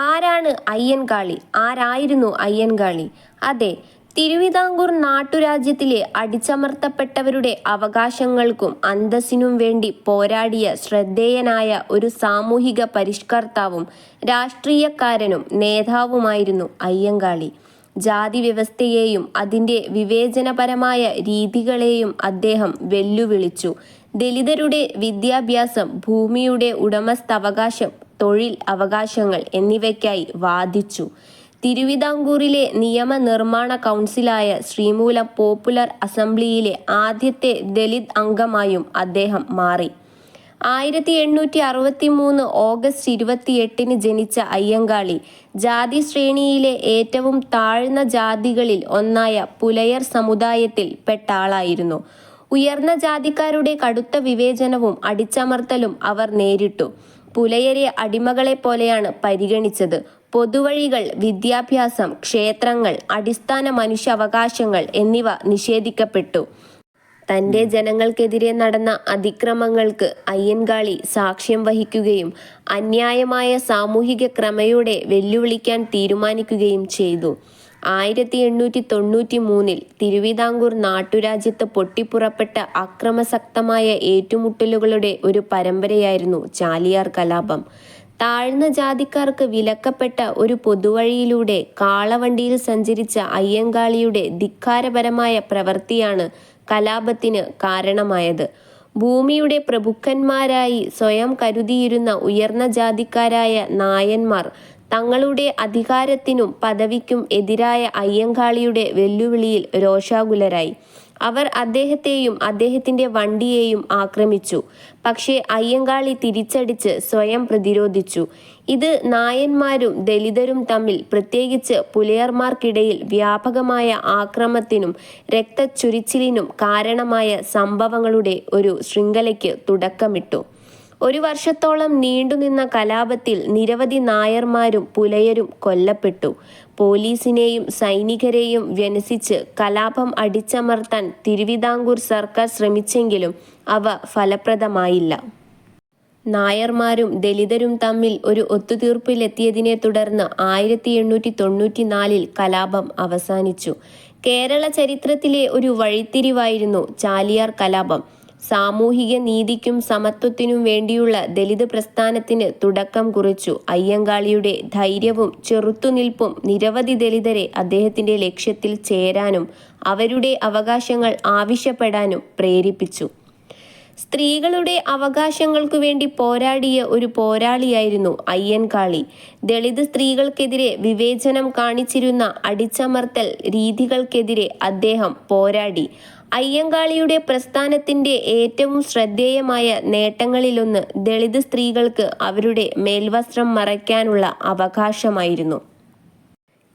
ആരാണ് അയ്യൻകാളി? ആരായിരുന്നു അയ്യൻകാളി? അതെ തിരുവിതാംകൂർ നാട്ടുരാജ്യത്തിലെ അടിച്ചമർത്തപ്പെട്ടവരുടെ അവകാശങ്ങൾക്കും അന്തസ്സിനും വേണ്ടി പോരാടിയ ശ്രദ്ധേയനായ ഒരു സാമൂഹിക പരിഷ്കർത്താവും രാഷ്ട്രീയക്കാരനും നേതാവുമായിരുന്നു അയ്യങ്കാളി ജാതി വ്യവസ്ഥയെയും അതിന്റെ വിവേചനപരമായ രീതികളെയും അദ്ദേഹം വെല്ലുവിളിച്ചു. ദലിതരുടെ വിദ്യാഭ്യാസം ഭൂമിയുടെ ഉടമസ്ഥാവകാശം തൊഴിൽ അവകാശങ്ങൾ എന്നിവയ്ക്കായി വാദിച്ചു. തിരുവിതാംകൂറിലെ നിയമനിർമ്മാണ കൗൺസിലായ ശ്രീമൂലം പോപ്പുലർ അസംബ്ലിയിലെ ആദ്യത്തെ ദലിത് അംഗമായും അദ്ദേഹം മാറി. ആയിരത്തി എണ്ണൂറ്റി അറുപത്തി മൂന്ന് ഓഗസ്റ്റ് ഇരുപത്തിയെട്ടിന് ജനിച്ച അയ്യങ്കാളി ജാതി ശ്രേണിയിലെ ഏറ്റവും താഴ്ന്ന ജാതികളിൽ ഒന്നായ പുലയർ സമുദായത്തിൽ പെട്ട ആളായിരുന്നു. ഉയർന്ന ജാതിക്കാരുടെ കടുത്ത വിവേചനവും അടിച്ചമർത്തലും അവർ നേരിട്ടു. പുലയരെ അടിമകളെ പോലെയാണ് പരിഗണിച്ചത്. പൊതുവഴികൾ വിദ്യാഭ്യാസം ക്ഷേത്രങ്ങൾ അടിസ്ഥാന മനുഷ്യാവകാശങ്ങൾ എന്നിവ നിഷേധിക്കപ്പെട്ടു. തന്റെ ജനങ്ങൾക്കെതിരെ നടന്ന അതിക്രമങ്ങൾക്ക് അയ്യൻകാളി സാക്ഷ്യം വഹിക്കുകയും അന്യായമായ സാമൂഹിക ക്രമയോടെ വെല്ലുവിളിക്കാൻ തീരുമാനിക്കുകയും ചെയ്തു. ആയിരത്തി എണ്ണൂറ്റി തൊണ്ണൂറ്റി മൂന്നിൽ തിരുവിതാംകൂർ നാട്ടുരാജ്യത്ത് പൊട്ടിപ്പുറപ്പെട്ട അക്രമസക്തമായ ഏറ്റുമുട്ടലുകളുടെ ഒരു പരമ്പരയായിരുന്നു ചാലിയാർ കലാപം. താഴ്ന്ന ജാതിക്കാർക്ക് വിലക്കപ്പെട്ട ഒരു പൊതുവഴിയിലൂടെ കാളവണ്ടിയിൽ സഞ്ചരിച്ച അയ്യങ്കാളിയുടെ ധിക്കാരപരമായ പ്രവൃത്തിയാണ് കലാപത്തിന് കാരണമായത്. ഭൂമിയുടെ പ്രഭുക്കന്മാരായി സ്വയം കരുതിയിരുന്ന ഉയർന്ന ജാതിക്കാരായ നായന്മാർ തങ്ങളുടെ അധികാരത്തിനും പദവിക്കും എതിരായ അയ്യങ്കാളിയുടെ വെല്ലുവിളിയിൽ രോഷാകുലരായി. അവർ അദ്ദേഹത്തെയും അദ്ദേഹത്തിന്റെ വണ്ടിയെയും ആക്രമിച്ചു. പക്ഷേ അയ്യങ്കാളി തിരിച്ചടിച്ച് സ്വയം പ്രതിരോധിച്ചു. ഇത് നായന്മാരും ദലിതരും തമ്മിൽ പ്രത്യേകിച്ച് പുലയർമാർക്കിടയിൽ വ്യാപകമായ ആക്രമത്തിനും രക്തച്ചൊരിച്ചിലിനും കാരണമായ സംഭവങ്ങളുടെ ഒരു ശൃംഖലയ്ക്ക് തുടക്കമിട്ടു. ഒരു വർഷത്തോളം നീണ്ടുനിന്ന കലാപത്തിൽ നിരവധി നായർമാരും പുലയരും കൊല്ലപ്പെട്ടു. പോലീസിനെയും സൈനികരെയും വ്യനസിച്ച് കലാപം അടിച്ചമർത്താൻ തിരുവിതാംകൂർ സർക്കാർ ശ്രമിച്ചെങ്കിലും അവ ഫലപ്രദമായില്ല. നായർമാരും ദലിതരും തമ്മിൽ ഒരു ഒത്തുതീർപ്പിലെത്തിയതിനെ തുടർന്ന് ആയിരത്തി എണ്ണൂറ്റി തൊണ്ണൂറ്റി നാലിൽ കലാപം അവസാനിച്ചു. കേരള ചരിത്രത്തിലെ ഒരു വഴിത്തിരിവായിരുന്നു ചാലിയാർ കലാപം. സാമൂഹിക നീതിക്കും സമത്വത്തിനും വേണ്ടിയുള്ള ദലിത് പ്രസ്ഥാനത്തിന് തുടക്കം കുറിച്ചു. അയ്യങ്കാളിയുടെ ധൈര്യവും ചെറുത്തുനിൽപ്പും നിരവധി ദലിതരെ അദ്ദേഹത്തിന്റെ ലക്ഷ്യത്തിൽ ചേരാനും അവരുടെ അവകാശങ്ങൾ ആവശ്യപ്പെടാനും പ്രേരിപ്പിച്ചു. സ്ത്രീകളുടെ അവകാശങ്ങൾക്കു വേണ്ടി പോരാടിയ ഒരു പോരാളിയായിരുന്നു അയ്യൻകാളി ദളിത് സ്ത്രീകൾക്കെതിരെ വിവേചനം കാണിച്ചിരുന്ന അടിച്ചമർത്തൽ രീതികൾക്കെതിരെ അദ്ദേഹം പോരാടി. അയ്യങ്കാളിയുടെ പ്രസ്ഥാനത്തിന്റെ ഏറ്റവും ശ്രദ്ധേയമായ നേട്ടങ്ങളിലൊന്ന് ദളിത് സ്ത്രീകൾക്ക് അവരുടെ മേൽവസ്ത്രം മറയ്ക്കാനുള്ള അവകാശമായിരുന്നു.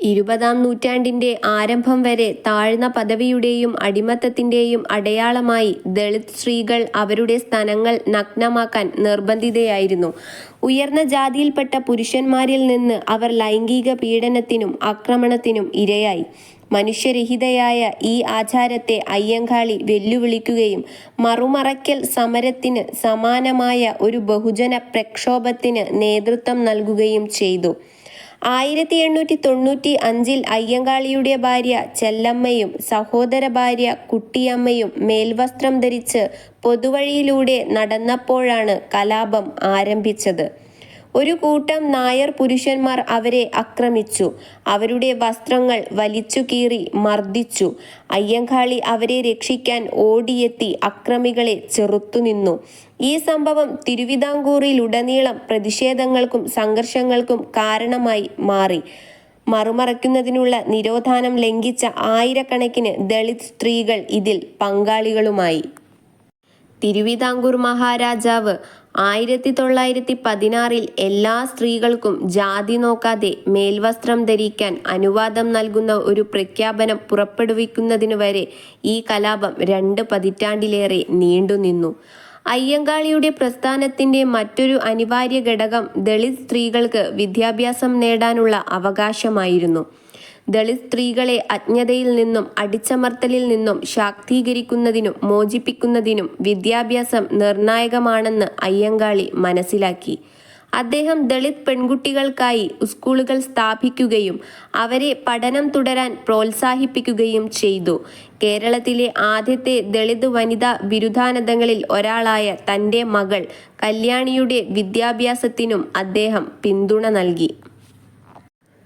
ഇരുപതാം നൂറ്റാണ്ടിന്റെ ആരംഭം വരെ താഴ്ന്ന പദവിയുടെയും അടിമത്തത്തിന്റെയും അടയാളമായി ദളിത് സ്ത്രീകൾ അവരുടെ സ്ഥലങ്ങൾ നഗ്നമാക്കാൻ നിർബന്ധിതയായിരുന്നു. ഉയർന്ന ജാതിയിൽപ്പെട്ട പുരുഷന്മാരിൽ നിന്ന് അവർ ലൈംഗിക പീഡനത്തിനും ആക്രമണത്തിനും ഇരയായി. മനുഷ്യരഹിതയായ ഈ ആചാരത്തെ അയ്യങ്കാളി വെല്ലുവിളിക്കുകയും മറുമറയ്ക്കൽ സമരത്തിന് സമാനമായ ഒരു ബഹുജന പ്രക്ഷോഭത്തിന് നേതൃത്വം നൽകുകയും ചെയ്തു. ആയിരത്തി എണ്ണൂറ്റി തൊണ്ണൂറ്റി അഞ്ചിൽ അയ്യങ്കാളിയുടെ ഭാര്യ ചെല്ലമ്മയും സഹോദര ഭാര്യ കുട്ടിയമ്മയും മേൽവസ്ത്രം ധരിച്ച് പൊതുവഴിയിലൂടെ നടന്നപ്പോഴാണ് കലാപം ആരംഭിച്ചത്. ഒരു കൂട്ടം നായർ പുരുഷന്മാർ അവരെ ആക്രമിച്ചു. അവരുടെ വസ്ത്രങ്ങൾ വലിച്ചു കീറി മർദ്ദിച്ചു. അയ്യങ്കാളി അവരെ രക്ഷിക്കാൻ ഓടിയെത്തി അക്രമികളെ ചെറുത്തുനിന്നു. ഈ സംഭവം തിരുവിതാംകൂറിലുടനീളം പ്രതിഷേധങ്ങൾക്കും സംഘർഷങ്ങൾക്കും കാരണമായി മാറി. മറുമറയ്ക്കുന്നതിനുള്ള നിരോധാനം ലംഘിച്ച ആയിരക്കണക്കിന് ദളിത് സ്ത്രീകൾ ഇതിൽ പങ്കാളികളുമായി. തിരുവിതാംകൂർ മഹാരാജാവ് ആയിരത്തി തൊള്ളായിരത്തി പതിനാറിൽ എല്ലാ സ്ത്രീകൾക്കും ജാതി നോക്കാതെ മേൽവസ്ത്രം ധരിക്കാൻ അനുവാദം നൽകുന്ന ഒരു പ്രഖ്യാപനം പുറപ്പെടുവിക്കുന്നതിനു വരെ ഈ കലാപം രണ്ട് പതിറ്റാണ്ടിലേറെ നീണ്ടുനിന്നു. അയ്യങ്കാളിയുടെ പ്രസ്ഥാനത്തിന്റെ മറ്റൊരു അനിവാര്യ ഘടകം ദളിത് സ്ത്രീകൾക്ക് വിദ്യാഭ്യാസം നേടാനുള്ള അവകാശമായിരുന്നു. ദളിത് സ്ത്രീകളെ അജ്ഞതയിൽ നിന്നും അടിച്ചമർത്തലിൽ നിന്നും ശാക്തീകരിക്കുന്നതിനും മോചിപ്പിക്കുന്നതിനും വിദ്യാഭ്യാസം നിർണായകമാണെന്ന് അയ്യങ്കാളി മനസ്സിലാക്കി. അദ്ദേഹം ദളിത് പെൺകുട്ടികൾക്കായി സ്കൂളുകൾ സ്ഥാപിക്കുകയും അവരെ പഠനം തുടരാൻ പ്രോത്സാഹിപ്പിക്കുകയും ചെയ്തു. കേരളത്തിലെ ആദ്യത്തെ ദളിത് വനിതാ ബിരുദാനതങ്ങളിൽ ഒരാളായ തന്റെ മകൾ കല്യാണിയുടെ വിദ്യാഭ്യാസത്തിനും അദ്ദേഹം പിന്തുണ നൽകി.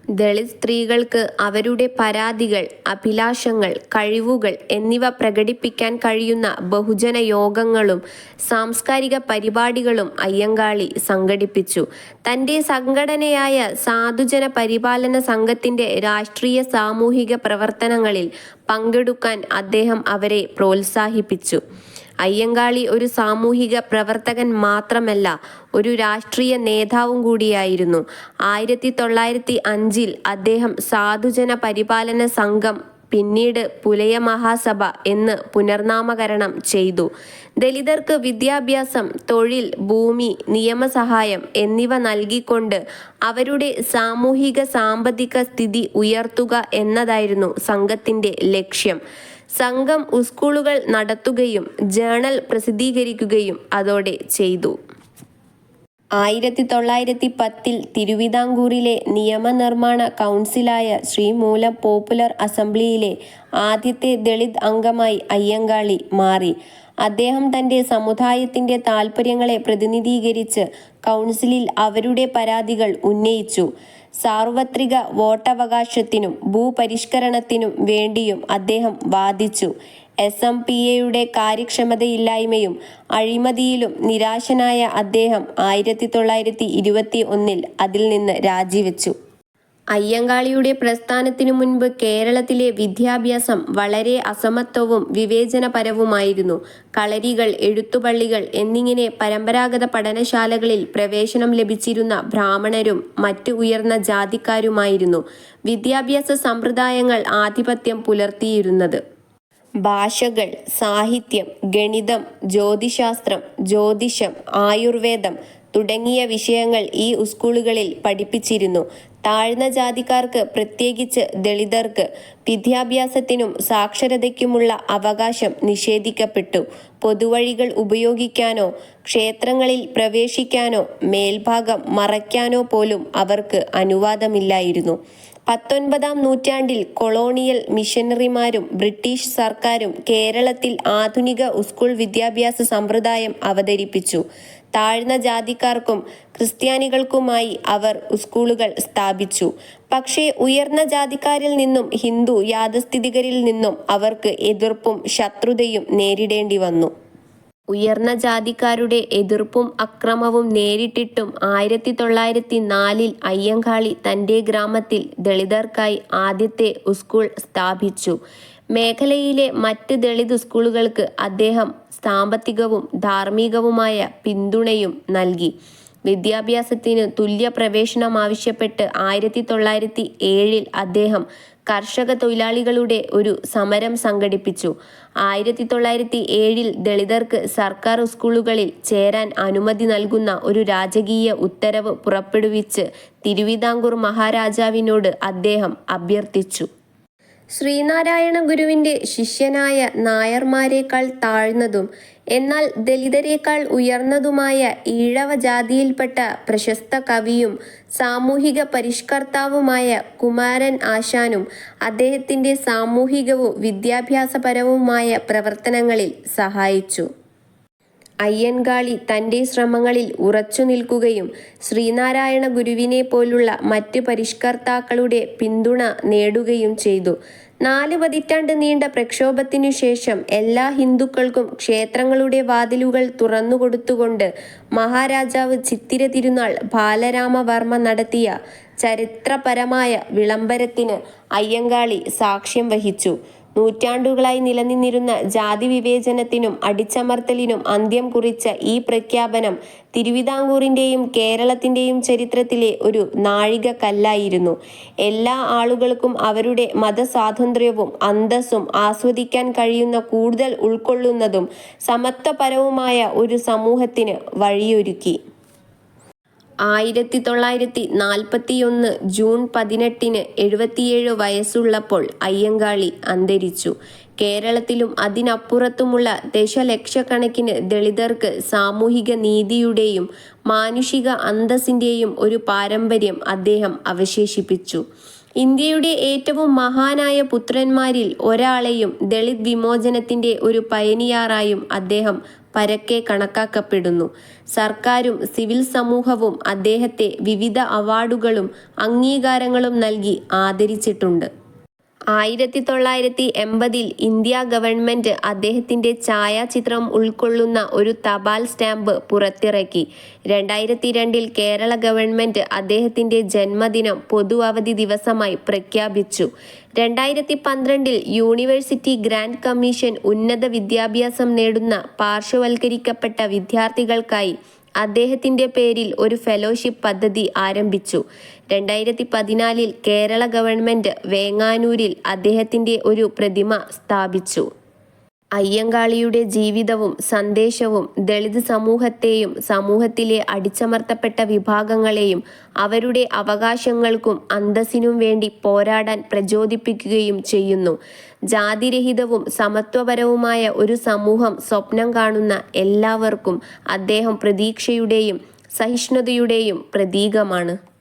ദളിത് സ്ത്രീകൾക്ക് അവരുടെ പരാതികൾ അഭിലാഷങ്ങൾ കഴിവുകൾ എന്നിവ പ്രകടിപ്പിക്കാൻ കഴിയുന്ന ബഹുജന യോഗങ്ങളും സാംസ്കാരിക പരിപാടികളും അയ്യങ്കാളി സംഘടിപ്പിച്ചു. തന്റെ സംഘടനയായ സാധുജന പരിപാലന സംഘത്തിന്റെ രാഷ്ട്രീയ സാമൂഹിക പ്രവർത്തനങ്ങളിൽ പങ്കെടുക്കാൻ അദ്ദേഹം അവരെ പ്രോത്സാഹിപ്പിച്ചു. അയ്യങ്കാളി ഒരു സാമൂഹിക പ്രവർത്തകൻ മാത്രമല്ല ഒരു രാഷ്ട്രീയ നേതാവും കൂടിയായിരുന്നു. ആയിരത്തി തൊള്ളായിരത്തി അഞ്ചിൽ അദ്ദേഹം സാധുജന പരിപാലന സംഘം പിന്നീട് പുലയ മഹാസഭ എന്ന് പുനർനാമകരണം ചെയ്തു. ദലിതർക്ക് വിദ്യാഭ്യാസം തൊഴിൽ ഭൂമി നിയമസഹായം എന്നിവ നൽകിക്കൊണ്ട് അവരുടെ സാമൂഹിക സാമ്പത്തിക സ്ഥിതി ഉയർത്തുക എന്നതായിരുന്നു സംഘത്തിന്റെ ലക്ഷ്യം. സംഘം ഉസ്കൂളുകൾ നടത്തുകയും ജേണൽ പ്രസിദ്ധീകരിക്കുകയും അതോടെ ചെയ്തു. ആയിരത്തി തൊള്ളായിരത്തി പത്തിൽ തിരുവിതാംകൂറിലെ നിയമനിർമ്മാണ കൗൺസിലായ ശ്രീമൂലം പോപ്പുലർ അസംബ്ലിയിലെ ആദ്യത്തെ ദളിത് അംഗമായി അയ്യങ്കാളി മാറി. അദ്ദേഹം തന്റെ സമുദായത്തിന്റെ താൽപ്പര്യങ്ങളെ പ്രതിനിധീകരിച്ച് കൗൺസിലിൽ അവരുടെ പരാതികൾ ഉന്നയിച്ചു. സാർവത്രിക വോട്ടവകാശത്തിനും ഭൂപരിഷ്കരണത്തിനും വേണ്ടിയും അദ്ദേഹം വാദിച്ചു. എസ് എം പി എയുടെ കാര്യക്ഷമതയില്ലായ്മയും അഴിമതിയിലും നിരാശനായ അദ്ദേഹം ആയിരത്തി തൊള്ളായിരത്തി ഇരുപത്തി ഒന്നിൽ അതിൽ നിന്ന് രാജിവെച്ചു. അയ്യങ്കാളിയുടെ പ്രസ്ഥാനത്തിനു മുൻപ് കേരളത്തിലെ വിദ്യാഭ്യാസം വളരെ അസമത്വവും വിവേചനപരവുമായിരുന്നു. കളരികൾ എഴുത്തുപള്ളികൾ എന്നിങ്ങനെ പരമ്പരാഗത പഠനശാലകളിൽ പ്രവേശനം ലഭിച്ചിരുന്ന ബ്രാഹ്മണരും മറ്റ് ഉയർന്ന ജാതിക്കാരുമായിരുന്നു വിദ്യാഭ്യാസ സമ്പ്രദായങ്ങൾ ആധിപത്യം പുലർത്തിയിരുന്നത്. ഭാഷകൾ സാഹിത്യം ഗണിതം ജ്യോതിശാസ്ത്രം ജ്യോതിഷം ആയുർവേദം തുടങ്ങിയ വിഷയങ്ങൾ ഈ സ്കൂളുകളിൽ പഠിപ്പിച്ചിരുന്നു. താഴ്ന്ന ജാതിക്കാർക്ക് പ്രത്യേകിച്ച് ദളിതർക്ക് വിദ്യാഭ്യാസത്തിനും സാക്ഷരതയ്ക്കുമുള്ള അവകാശം നിഷേധിക്കപ്പെട്ടു. പൊതുവഴികൾ ഉപയോഗിക്കാനോ ക്ഷേത്രങ്ങളിൽ പ്രവേശിക്കാനോ മേൽഭാഗം മറയ്ക്കാനോ പോലും അവർക്ക് അനുവാദമില്ലായിരുന്നു. പത്തൊൻപതാം നൂറ്റാണ്ടിൽ കൊളോണിയൽ മിഷനറിമാരും ബ്രിട്ടീഷ് സർക്കാരും കേരളത്തിൽ ആധുനിക സ്കൂൾ വിദ്യാഭ്യാസ സമ്പ്രദായം അവതരിപ്പിച്ചു. താഴ്ന്ന ജാതിക്കാർക്കും ക്രിസ്ത്യാനികൾക്കുമായി അവർ സ്കൂളുകൾ സ്ഥാപിച്ചു. പക്ഷേ ഉയർന്ന ജാതിക്കാരിൽ നിന്നും ഹിന്ദു യാഥാസ്ഥിതികരിൽ നിന്നും അവർക്ക് എതിർപ്പും ശത്രുതയും നേരിടേണ്ടി വന്നു. ഉയർന്ന ജാതിക്കാരുടെ എതിർപ്പും അക്രമവും നേരിട്ടിട്ടും ആയിരത്തി തൊള്ളായിരത്തി നാലിൽ അയ്യങ്കാളി തന്റെ ഗ്രാമത്തിൽ ദളിതർക്കായി ആദ്യത്തെ സ്കൂൾ സ്ഥാപിച്ചു. മേഖലയിലെ മറ്റ് ദളിത് സ്കൂളുകൾക്ക് അദ്ദേഹം സാമ്പത്തികവും ധാർമ്മികവുമായ പിന്തുണയും നൽകി. വിദ്യാഭ്യാസത്തിന് തുല്യ പ്രവേശനം ആവശ്യപ്പെട്ട് ആയിരത്തി തൊള്ളായിരത്തി ഏഴിൽ അദ്ദേഹം കർഷക തൊഴിലാളികളുടെ ഒരു സമരം സംഘടിപ്പിച്ചു. ആയിരത്തി തൊള്ളായിരത്തി ഏഴിൽ ദളിതർക്ക് സർക്കാർ സ്കൂളുകളിൽ ചേരാൻ അനുമതി നൽകുന്ന ഒരു രാജകീയ ഉത്തരവ് പുറപ്പെടുവിച്ച് തിരുവിതാംകൂർ മഹാരാജാവിനോട് അദ്ദേഹം അഭ്യർത്ഥിച്ചു. ശ്രീനാരായണ ഗുരുവിന്റെ ശിഷ്യനായ നായർമാരെക്കാൾ താഴ്ന്നതും എന്നാൽ ദലിതരേക്കാൾ ഉയർന്നതുമായ ഈഴവ ജാതിയിൽപ്പെട്ട പ്രശസ്ത കവിയും സാമൂഹിക പരിഷ്കർത്താവുമായ കുമാരൻ ആശാനും അദ്ദേഹത്തിന്റെ സാമൂഹികവും വിദ്യാഭ്യാസപരവുമായ പ്രവർത്തനങ്ങളിൽ സഹായിച്ചു. അയ്യൻകാളി തന്റെ ശ്രമങ്ങളിൽ ഉറച്ചു നിൽക്കുകയും ശ്രീനാരായണ ഗുരുവിനെ പോലുള്ള മറ്റ് പരിഷ്കർത്താക്കളുടെ പിന്തുണ നേടുകയും ചെയ്തു. നാല് പതിറ്റാണ്ട് നീണ്ട പ്രക്ഷോഭത്തിനു ശേഷം എല്ലാ ഹിന്ദുക്കൾക്കും ക്ഷേത്രങ്ങളുടെ വാതിലുകൾ തുറന്നുകൊടുത്തുകൊണ്ട് മഹാരാജാവ് ചിത്തിര തിരുനാൾ ബാലരാമവർമ്മ നടത്തിയ ചരിത്രപരമായ വിളംബരത്തിന് അയ്യങ്കാളി സാക്ഷ്യം വഹിച്ചു. നൂറ്റാണ്ടുകളായി നിലനിന്നിരുന്ന ജാതി വിവേചനത്തിനും അടിച്ചമർത്തലിനും അന്ത്യം കുറിച്ച ഈ പ്രഖ്യാപനം തിരുവിതാംകൂറിന്റെയും കേരളത്തിന്റെയും ചരിത്രത്തിലെ ഒരു നാഴിക കല്ലായിരുന്നു എല്ലാ ആളുകൾക്കും അവരുടെ മതസ്വാതന്ത്ര്യവും അന്തസ്സും ആസ്വദിക്കാൻ കഴിയുന്ന കൂടുതൽ ഉൾക്കൊള്ളുന്നതും സമത്വപരവുമായ ഒരു സമൂഹത്തിന് വഴിയൊരുക്കി. ആയിരത്തി തൊള്ളായിരത്തി നാൽപ്പത്തിയൊന്ന് ജൂൺ പതിനെട്ടിന് എഴുപത്തിയേഴ് വയസ്സുള്ളപ്പോൾ അയ്യങ്കാളി അന്തരിച്ചു. കേരളത്തിലും അതിനപ്പുറത്തുമുള്ള ദശലക്ഷക്കണക്കിന് ദളിതർക്ക് സാമൂഹിക നീതിയുടെയും മാനുഷിക അന്തസ്സിന്റെയും ഒരു പാരമ്പര്യം അദ്ദേഹം അവശേഷിപ്പിച്ചു. ഇന്ത്യയുടെ ഏറ്റവും മഹാനായ പുത്രന്മാരിൽ ഒരാളെയും ദളിത് വിമോചനത്തിന്റെ ഒരു പയനിയാറായും അദ്ദേഹം പരക്കെ കണക്കാക്കപ്പെടുന്നു. സർക്കാരും സിവിൽ സമൂഹവും അദ്ദേഹത്തെ വിവിധ അവാർഡുകളും അംഗീകാരങ്ങളും നൽകി ആദരിച്ചിട്ടുണ്ട്. ആയിരത്തി തൊള്ളായിരത്തി എൺപതിൽ ഇന്ത്യ ഗവൺമെന്റ് അദ്ദേഹത്തിന്റെ ഛായാചിത്രം ഉൾക്കൊള്ളുന്ന ഒരു തപാൽ സ്റ്റാമ്പ് പുറത്തിറക്കി. രണ്ടായിരത്തി രണ്ടിൽ കേരള ഗവൺമെന്റ് അദ്ദേഹത്തിന്റെ ജന്മദിനം പൊതു അവധി ദിവസമായി പ്രഖ്യാപിച്ചു. രണ്ടായിരത്തി പന്ത്രണ്ടിൽ യൂണിവേഴ്സിറ്റി ഗ്രാൻഡ് കമ്മീഷൻ ഉന്നത വിദ്യാഭ്യാസം നേടുന്ന പാർശ്വവൽക്കരിക്കപ്പെട്ട വിദ്യാർത്ഥികൾക്കായി അദ്ദേഹത്തിന്റെ പേരിൽ ഒരു ഫെലോഷിപ്പ് പദ്ധതി ആരംഭിച്ചു. രണ്ടായിരത്തി പതിനാലിൽ കേരള ഗവൺമെന്റ് വേങ്ങാനൂരിൽ അദ്ദേഹത്തിന്റെ ഒരു പ്രതിമ സ്ഥാപിച്ചു. അയ്യങ്കാളിയുടെ ജീവിതവും സന്ദേശവും ദളിത് സമൂഹത്തെയും സമൂഹത്തിലെ അടിച്ചമർത്തപ്പെട്ട വിഭാഗങ്ങളെയും അവരുടെ അവകാശങ്ങൾക്കും അന്തസ്സിനും വേണ്ടി പോരാടാൻ പ്രചോദിപ്പിക്കുകയും ചെയ്യുന്നു. ജാതിരഹിതവും സമത്വപരവുമായ ഒരു സമൂഹം സ്വപ്നം കാണുന്ന എല്ലാവർക്കും അദ്ദേഹം പ്രതീക്ഷയുടെയും സഹിഷ്ണുതയുടെയും പ്രതീകമാണ്.